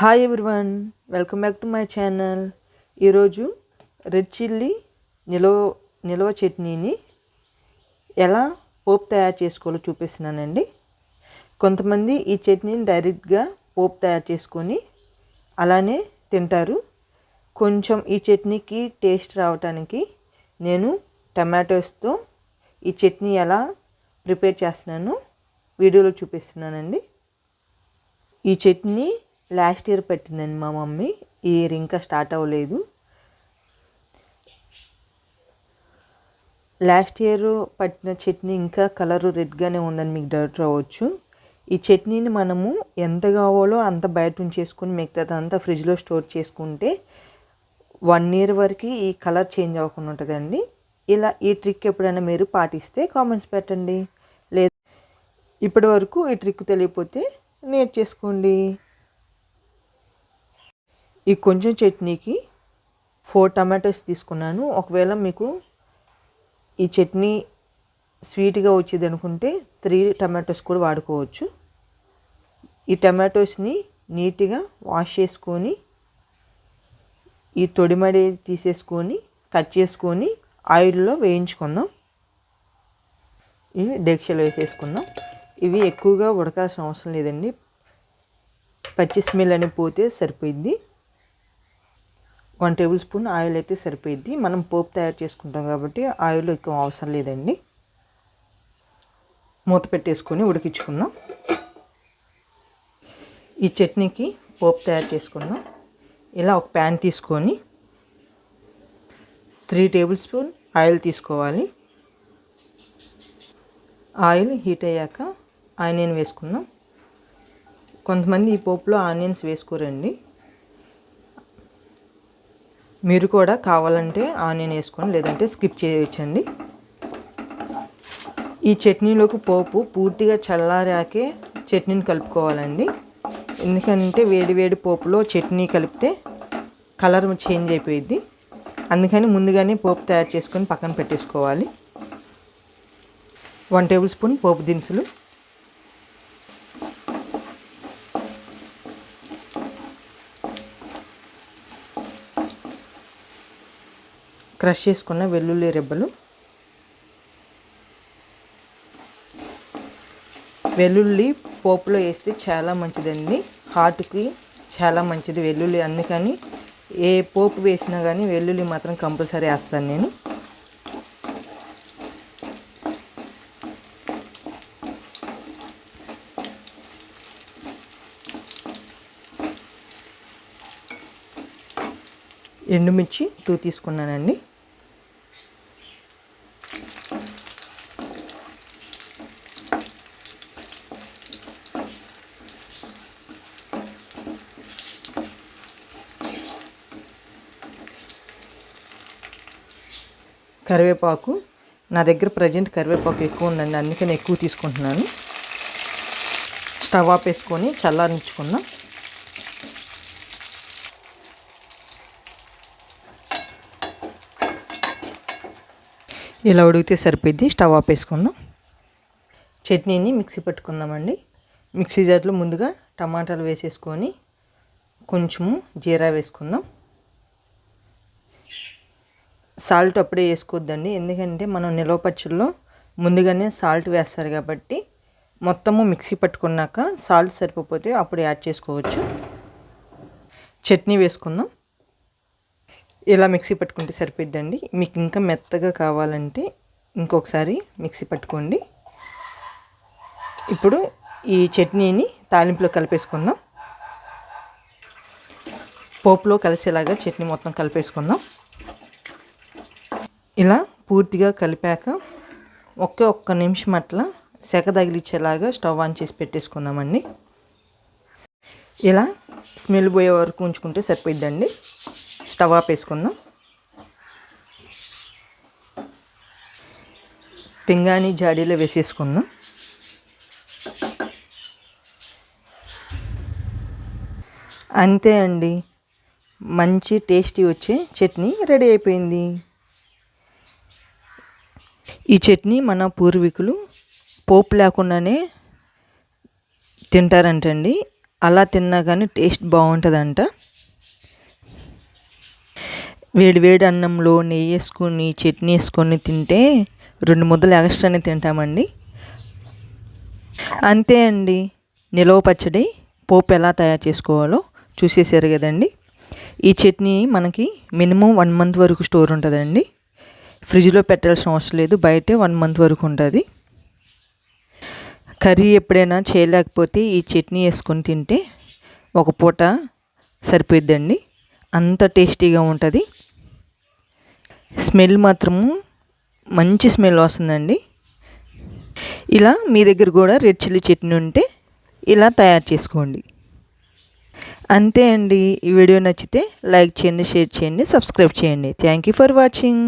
Hi everyone welcome back to my channel ఈరోజు red chilli నిలవ నిలవ చట్నీని ఎలా పోపు తయారు చేసుకోవాలో చూపిస్తున్నానండి. కొంతమంది ఈ చట్నీని డైరెక్ట్గా పోపు తయారు చేసుకొని అలానే తింటారు. కొంచెం ఈ చట్నీకి టేస్ట్ రావటానికి నేను టమాటోస్తో ఈ చట్నీ ఎలా ప్రిపేర్ చేస్తున్నానో వీడియోలో చూపిస్తున్నానండి. ఈ చట్నీ లాస్ట్ ఇయర్ పెట్టిందండి మా మమ్మీ. ఈ ఇయర్ ఇంకా స్టార్ట్ అవ్వలేదు. లాస్ట్ ఇయర్ పట్టిన చట్నీ ఇంకా కలర్ రెడ్గానే ఉందని మీకు డౌట్ రావచ్చు. ఈ చట్నీని మనము ఎంత కావాలో అంత బయట ఉంచేసుకొని మిగతాది అంతా ఫ్రిడ్జ్లో స్టోర్ చేసుకుంటే వన్ ఇయర్ వరకు ఈ కలర్ చేంజ్ అవ్వకుండా ఉంటుందండి. ఇలా ఈ ట్రిక్ ఎప్పుడైనా మీరు పాటిస్తే కామెంట్స్ పెట్టండి. లేదు ఇప్పటి వరకు ఈ ట్రిక్ తెలియకపోతే నేర్చేసుకోండి. ఈ కొంచెం చట్నీకి ఫోర్ టమాటోస్ తీసుకున్నాను. ఒకవేళ మీకు ఈ చట్నీ స్వీట్గా వచ్చేది అనుకుంటే త్రీ టమాటోస్ కూడా వాడుకోవచ్చు. ఈ టమాటోస్ని నీట్గా వాష్ చేసుకొని ఈ తొడిమడి తీసేసుకొని కట్ చేసుకొని ఆయిల్లో వేయించుకుందాం. ఇవి డెక్షలు వేసేసుకుందాం. ఇవి ఎక్కువగా ఉడకాల్సిన అవసరం లేదండి. పచ్చి స్మెల్ అని పోతే సరిపోయింది వన్ టేబుల్ స్పూన్ ఆయిల్ అయితే సరిపోయిద్ది. మనం పోపు తయారు చేసుకుంటాం కాబట్టి ఆయిల్ ఎక్కువ అవసరం లేదండి. మూత పెట్టేసుకొని ఉడికించుకుందాం. ఈ చట్నీకి పోపు తయారు చేసుకుందాం. ఇలా ఒక ప్యాన్ తీసుకొని త్రీ టేబుల్ స్పూన్ ఆయిల్ తీసుకోవాలి. ఆయిల్ హీట్ అయ్యాక ఆనియన్ వేసుకుందాం. కొంతమంది ఈ పోపులో ఆనియన్స్ వేసుకోరండి. మీరు కూడా కావాలంటే ఆనియన్ వేసుకొని లేదంటే స్కిప్ చేయవచ్చండి ఈ చట్నీలోకి పోపు పూర్తిగా చల్లారాకే చట్నీని కలుపుకోవాలండి. ఎందుకంటే వేడి వేడి పోపులో చట్నీ కలిపితే కలర్ చేంజ్ అయిపోయింది అందుకని ముందుగానే పోపు తయారు చేసుకొని పక్కన పెట్టేసుకోవాలి. వన్ టేబుల్ స్పూన్ పోపు దినుసులు. క్రష్ చేసుకున్న వెల్లుల్లి రెబ్బలు. వెల్లుల్లి పోపులో వేస్తే చాలా మంచిదండి. హార్ట్కి చాలా మంచిది వెల్లుల్లి. అందుకని ఏ పోపు వేసినా కానీ వెల్లుల్లి మాత్రం కంపల్సరీ వేస్తాను నేను. ఎండుమిర్చి టూ తీసుకున్నానండి. కరివేపాకు నా దగ్గర ప్రజెంట్ కరివేపాకు ఎక్కువ ఉందండి అందుకని ఎక్కువ తీసుకుంటున్నాను. స్టవ్ ఆపేసుకొని చల్లారించుకుందాం. ఇలా ఉడికితే సరిపోద్ది స్టవ్ ఆపేసుకుందాం చట్నీని మిక్సీ పట్టుకుందామండి. మిక్సీ జార్లో ముందుగా టమాటాలు వేసేసుకొని కొంచెము జీరా వేసుకుందాం. సాల్ట్ అప్పుడే వేసుకోవద్దండి. ఎందుకంటే మనం నిలవ పచ్చళ్ళలో ముందుగానే సాల్ట్ వేస్తారు కాబట్టి మొత్తము మిక్సీ పట్టుకున్నాక సాల్ట్ సరిపోతే అప్పుడు యాడ్ చేసుకోవచ్చు. చట్నీ వేసుకుందాం. ఇలా మిక్సీ పట్టుకుంటే సరిపోద్దండి మీకు ఇంకా మెత్తగా కావాలంటే ఇంకొకసారి మిక్సీ పట్టుకోండి. ఇప్పుడు ఈ చట్నీని తాలింపులో కలిపేసుకుందాం. పోపులో కలిసేలాగా చట్నీ మొత్తం కలిపేసుకుందాం. ఇలా పూర్తిగా కలిపాక ఒకే ఒక్క నిమిషం అట్లా సెక తగిలిచ్చేలాగా స్టవ్ ఆన్ చేసి పెట్టేసుకుందామండి. ఇలా స్మెల్ పోయే వరకు ఉంచుకుంటే సరిపోద్దండి స్టవ్ ఆపేసుకుందాం పింగాని జాడీలో వేసేసుకుందాం. అంతే అండి. మంచి టేస్టీ వచ్చే చట్నీ రెడీ అయిపోయింది. ఈ చట్నీ మన పూర్వీకులు పోపు లేకుండానే తింటారంటండి. అలా తిన్నా కానీ టేస్ట్ బాగుంటుందంట. వేడివేడి అన్నంలో నెయ్యి వేసుకొని చట్నీ వేసుకొని తింటే రెండు ముద్దలు ఎక్స్ట్రానే తింటామండి. అంతే అండి. నిలవ పచ్చడి పోపు ఎలా తయారు చేసుకోవాలో చూసేసారు కదండి. ఈ చట్నీ మనకి మినిమం వన్ మంత్ వరకు స్టోర్ ఉంటుందండి. ఫ్రిడ్జ్లో పెట్టాల్సిన అవసరం లేదు. బయటే వన్ మంత్ వరకు ఉంటుంది. కర్రీ ఎప్పుడైనా చేయలేకపోతే ఈ చట్నీ వేసుకొని తింటే ఒక పూట సరిపోద్దండి అంత టేస్టీగా ఉంటుంది. స్మెల్ మాత్రము మంచి స్మెల్ వస్తుందండి. ఇలా మీ దగ్గర కూడా రెడ్ చిల్లీ చట్నీ ఉంటే ఇలా తయారు చేసుకోండి. అంతే అండి. ఈ వీడియో నచ్చితే లైక్ చేయండి షేర్ చేయండి సబ్స్క్రైబ్ చేయండి. Thank you for watching